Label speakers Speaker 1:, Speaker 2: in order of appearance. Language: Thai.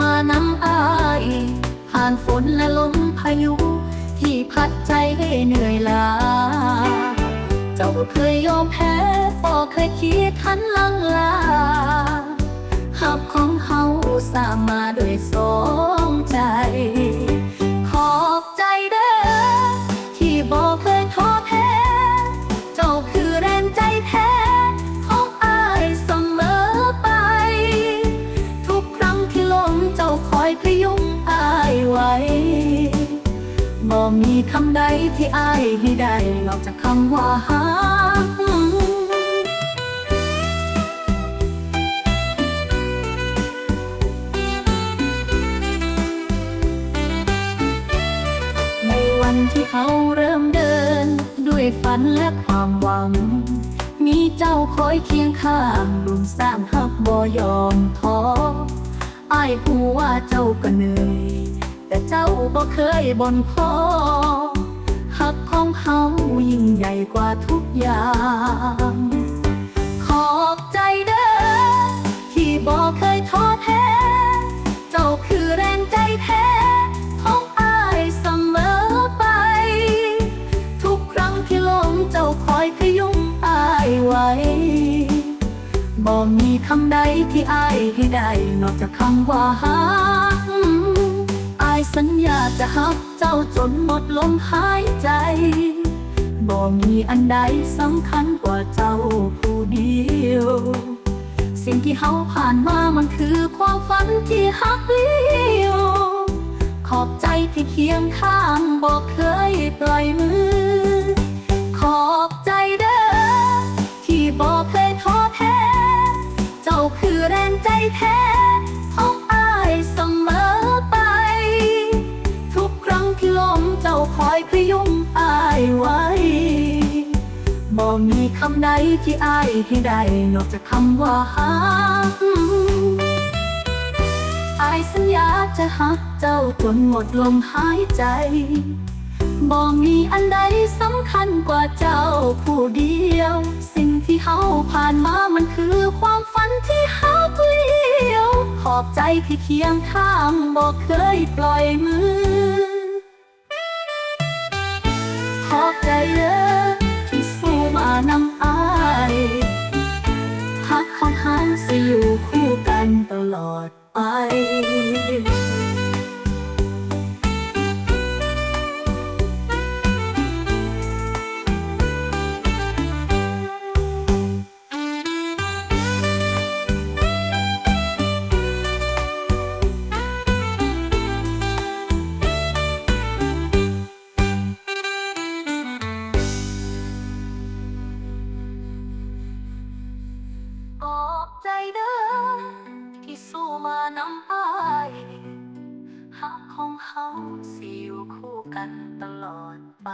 Speaker 1: มาน้ำอายผ่านฝนและลมพายุ ที่พัดใจให้เหนื่อยล้า เจ้าเคยยอมแพ้บ่เคยคิดทันลังลาหับของเฮาสามารถ มีคำใดที่อายให้ได้นอกจากคำว่าฮักในวันที่เขาเริ่มเดิน ด้วยฝันและความหวัง มีเจ้าคอยเคียงข้างลุมสร้างฮักบ่ยอมท้ออ้ายผู้ว่าเจ้าก็เหนื่อย แต่เจ้าบ่เคยบ่นพอฮักของเฮายิ่งใหญ่กว่าทุกอย่าง ขอบใจเด้อที่บ่เคยท้อแท้ เจ้าคือแรงใจแท้ของอายเสมอไป ทุกครั้งที่ล้มเจ้าคอยพยุงอายไว้บ่มีคำใดที่อายให้ได้นอกจากคำว่าฮักอา ญญาจะฮักเจ้าจนหมดลมหายใจบ่มีอันใดสำคัญกว่าเจ้าผู้เดียว สิ่งที่เฮาผ่านมามันคือความฝันที่ฮักเลี้ยว ขอบใจที่เคียงข้างบอกเคยปล่อยมือ ขอบใจเด้อที่บอกเคยท้อแท้ เจ้าคือแรงใจแท้ พยุงอายไว้บ่มีคำใดที่อายให้ได้นอกจากคำว่าฮักอายสัญญาจะฮักเจ้าจนหมดลมหายใจบ่มีอันใดสำคัญกว่าเจ้าผู้เดียว สิ่งที่เฮาผ่านมามันคือความฝันที่เฮาเปลี่ยว ขอบใจที่เคียงข้างบอกเคยปล่อยมือ ที่สู้มานำอายหักของเฮาสิอยู่คู่กันตลอดไป